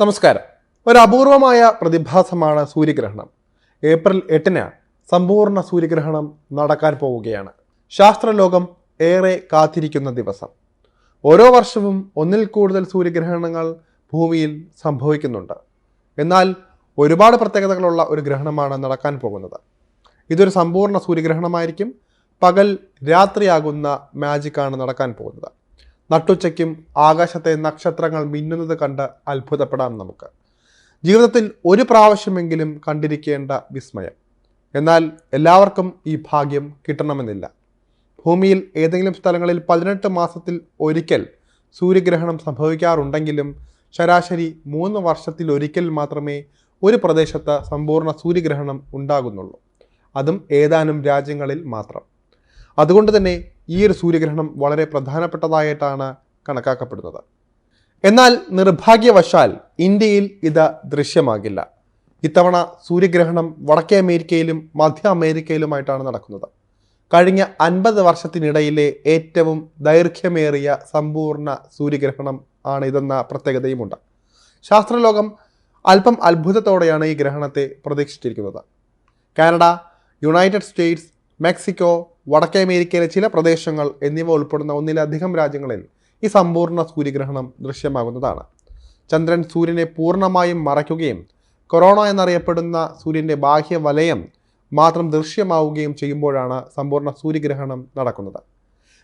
നമസ്കാരം. ഒരു അപൂർവമായ പ്രതിഭാസമാണ് സൂര്യഗ്രഹണം. ഏപ്രിൽ എട്ടിന് സമ്പൂർണ സൂര്യഗ്രഹണം നടക്കാൻ പോവുകയാണ്. ശാസ്ത്രലോകം ഏറെ കാത്തിരിക്കുന്ന ദിവസം. ഓരോ വർഷവും ഒന്നിൽ കൂടുതൽ സൂര്യഗ്രഹണങ്ങൾ ഭൂമിയിൽ സംഭവിക്കുന്നുണ്ട്. എന്നാൽ ഒരുപാട് പ്രത്യേകതകളുള്ള ഒരു ഗ്രഹണമാണ് നടക്കാൻ പോകുന്നത്. ഇതൊരു സമ്പൂർണ സൂര്യഗ്രഹണമായിരിക്കും. പകൽ രാത്രിയാകുന്ന മാജിക്കാണ് നടക്കാൻ പോകുന്നത്. നട്ടുച്ചയ്ക്കും ആകാശത്തെ നക്ഷത്രങ്ങൾ മിന്നുന്നത് കണ്ട് അത്ഭുതപ്പെടാം നമുക്ക്. ജീവിതത്തിൽ ഒരു പ്രാവശ്യമെങ്കിലും കണ്ടിരിക്കേണ്ട വിസ്മയം. എന്നാൽ എല്ലാവർക്കും ഈ ഭാഗ്യം കിട്ടണമെന്നില്ല. ഭൂമിയിൽ ഏതെങ്കിലും സ്ഥലങ്ങളിൽ പതിനെട്ട് മാസത്തിൽ ഒരിക്കൽ സൂര്യഗ്രഹണം സംഭവിക്കാറുണ്ടെങ്കിലും ശരാശരി മൂന്ന് വർഷത്തിൽ ഒരിക്കൽ മാത്രമേ ഒരു പ്രദേശത്ത് സമ്പൂർണ സൂര്യഗ്രഹണം ഉണ്ടാകുന്നുള്ളൂ. അതും ഏതാനും രാജ്യങ്ങളിൽ മാത്രം. അതുകൊണ്ട് തന്നെ ഈ ഒരു സൂര്യഗ്രഹണം വളരെ പ്രധാനപ്പെട്ടതായിട്ടാണ് കണക്കാക്കപ്പെടുന്നത്. എന്നാൽ നിർഭാഗ്യവശാൽ ഇന്ത്യയിൽ ഇത് ദൃശ്യമാകില്ല. ഇത്തവണ സൂര്യഗ്രഹണം വടക്കേ അമേരിക്കയിലും മധ്യ അമേരിക്കയിലുമായിട്ടാണ് നടക്കുന്നത്. കഴിഞ്ഞ അൻപത് വർഷത്തിനിടയിലെ ഏറ്റവും ദൈർഘ്യമേറിയ സമ്പൂർണ സൂര്യഗ്രഹണം ആണ് ഇതെന്ന പ്രത്യേകതയുമുണ്ട്. ശാസ്ത്രലോകം അല്പം അത്ഭുതത്തോടെയാണ് ഈ ഗ്രഹണത്തെ പ്രതീക്ഷിച്ചിരിക്കുന്നത്. കാനഡ യുണൈറ്റഡ് സ്റ്റേറ്റ്സ് മെക്സിക്കോ വടക്കേ അമേരിക്കയിലെ ചില പ്രദേശങ്ങൾ എന്നിവ ഉൾപ്പെടുന്ന ഒന്നിലധികം രാജ്യങ്ങളിൽ ഈ സമ്പൂർണ സൂര്യഗ്രഹണം ദൃശ്യമാകുന്നതാണ്. ചന്ദ്രൻ സൂര്യനെ പൂർണമായും മറയ്ക്കുകയും കൊറോണ എന്നറിയപ്പെടുന്ന സൂര്യന്റെ ബാഹ്യ വലയം മാത്രം ദൃശ്യമാവുകയും ചെയ്യുമ്പോഴാണ് സമ്പൂർണ സൂര്യഗ്രഹണം നടക്കുന്നത്.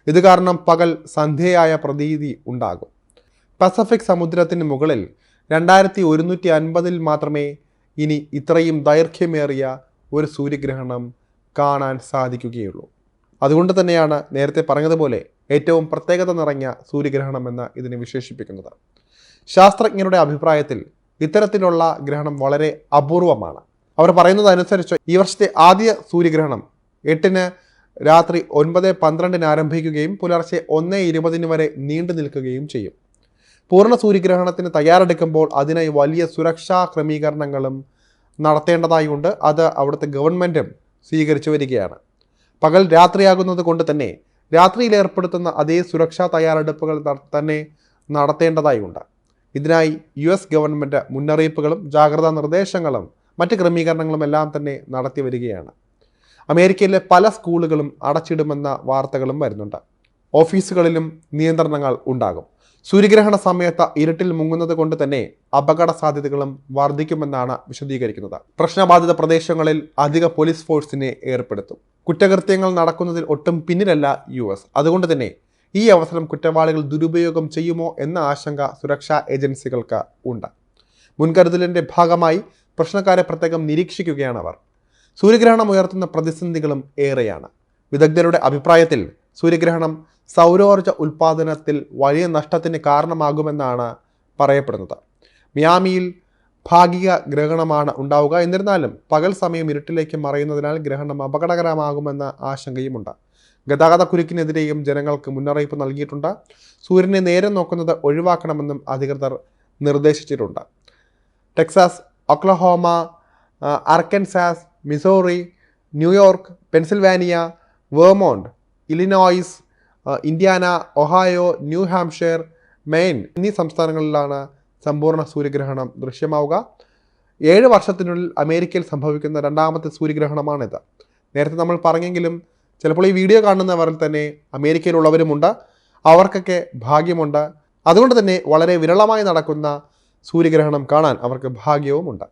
ഇത് കാരണം പകൽ സന്ധ്യയായ പ്രതീതി ഉണ്ടാകും. പസഫിക് സമുദ്രത്തിന് മുകളിൽ രണ്ടായിരത്തി ഒരുന്നൂറ്റി അൻപതിൽ മാത്രമേ ഇനി ഇത്രയും ദൈർഘ്യമേറിയ ഒരു സൂര്യഗ്രഹണം കാണാൻ സാധിക്കുകയുള്ളൂ. അതുകൊണ്ട് തന്നെയാണ് നേരത്തെ പറഞ്ഞതുപോലെ ഏറ്റവും പ്രത്യേകത നിറഞ്ഞ സൂര്യഗ്രഹണം എന്ന് ഇതിനെ വിശേഷിപ്പിക്കുന്നത്. ശാസ്ത്രജ്ഞരുടെ അഭിപ്രായത്തിൽ ഇത്തരത്തിലുള്ള ഗ്രഹണം വളരെ അപൂർവമാണ്. അവർ പറയുന്നതനുസരിച്ച് ഈ വർഷത്തെ ആദ്യ സൂര്യഗ്രഹണം എട്ടിന് രാത്രി ഒൻപത് പന്ത്രണ്ടിന് ആരംഭിക്കുകയും പുലർച്ചെ ഒന്ന് ഇരുപതിന് വരെ നീണ്ടു നിൽക്കുകയും ചെയ്യും. പൂർണ സൂര്യഗ്രഹണത്തിന് തയ്യാറെടുക്കുമ്പോൾ അതിനായി വലിയ സുരക്ഷാ ക്രമീകരണങ്ങളും നടത്തേണ്ടതായുണ്ട്. അത് അവിടുത്തെ ഗവൺമെന്റും സ്വീകരിച്ചു വരികയാണ്. പകൽ രാത്രിയാകുന്നത് കൊണ്ട് തന്നെ രാത്രിയിൽ ഏർപ്പെടുത്തുന്ന അതേ സുരക്ഷാ തയ്യാറെടുപ്പുകൾ തന്നെ നടത്തേണ്ടതായി ഉണ്ട് ഇതിനായി യു എസ് ഗവൺമെന്റ് മുന്നറിയിപ്പുകളും ജാഗ്രതാ നിർദ്ദേശങ്ങളും മറ്റ് ക്രമീകരണങ്ങളും എല്ലാം തന്നെ നടത്തി വരികയാണ്. അമേരിക്കയിലെ പല സ്കൂളുകളും അടച്ചിടുമെന്ന വാർത്തകളും വരുന്നുണ്ട്. ഓഫീസുകളിലും നിയന്ത്രണങ്ങൾ ഉണ്ടാകും. സൂര്യഗ്രഹണ സമയത്ത് ഇരുട്ടിൽ മുങ്ങുന്നത് കൊണ്ട് തന്നെ അപകട സാധ്യതകളും വർദ്ധിക്കുമെന്നാണ് വിശദീകരിക്കുന്നത്. പ്രശ്നബാധിത പ്രദേശങ്ങളിൽ അധിക പോലീസ് ഫോഴ്സിനെ ഏർപ്പെടുത്തും. കുറ്റകൃത്യങ്ങൾ നടക്കുന്നതിൽ ഒട്ടും പിന്നിലല്ല യു എസ്. അതുകൊണ്ട് തന്നെ ഈ അവസരം കുറ്റവാളികൾ ദുരുപയോഗം ചെയ്യുമോ എന്ന ആശങ്ക സുരക്ഷാ ഏജൻസികൾക്ക് ഉണ്ട്. മുൻകരുതലിന്റെ ഭാഗമായി പ്രശ്നക്കാരെ പ്രത്യേകം നിരീക്ഷിക്കുകയാണ് അവർ. സൂര്യഗ്രഹണം ഉയർത്തുന്ന പ്രതിസന്ധികളും ഏറെയാണ്. വിദഗ്ധരുടെ അഭിപ്രായത്തിൽ സൂര്യഗ്രഹണം സൗരോർജ ഉൽപ്പാദനത്തിൽ വലിയ നഷ്ടത്തിന് കാരണമാകുമെന്നാണ് പറയപ്പെടുന്നത്. മിയാമിയിൽ ഭാഗിക ഗ്രഹണമാണ് ഉണ്ടാവുക. എന്നിരുന്നാലും പകൽ സമയം ഇരുട്ടിലേക്ക് മറയുന്നതിനാൽ ഗ്രഹണം അപകടകരമാകുമെന്ന ആശങ്കയുമുണ്ട്. ഗതാഗത കുരുക്കിനെതിരെയും ജനങ്ങൾക്ക് മുന്നറിയിപ്പ് നൽകിയിട്ടുണ്ട്. സൂര്യനെ നേരെ നോക്കുന്നത് ഒഴിവാക്കണമെന്നും അധികൃതർ നിർദ്ദേശിച്ചിട്ടുണ്ട്. Texas Oklahoma Arkansas Missouri New York Pennsylvania Vermont Illinois Indiana Ohio New Hampshire Maine എന്നീ സംസ്ഥാനങ്ങളിലാണ് സമ്പൂർണ സൂര്യഗ്രഹണം ദൃശ്യമാവുക. ഏഴ് വർഷത്തിനുള്ളിൽ അമേരിക്കയിൽ സംഭവിക്കുന്ന രണ്ടാമത്തെ സൂര്യഗ്രഹണമാണിത്. നേരത്തെ നമ്മൾ പറഞ്ഞെങ്കിലും ചിലപ്പോൾ ഈ വീഡിയോ കാണുന്നവരിൽ തന്നെ അമേരിക്കയിലുള്ളവരുമുണ്ട്. അവർക്കൊക്കെ ഭാഗ്യമുണ്ട്. അതുകൊണ്ട് തന്നെ വളരെ വിരളമായി നടക്കുന്ന സൂര്യഗ്രഹണം കാണാൻ അവർക്ക് ഭാഗ്യവുമുണ്ട്.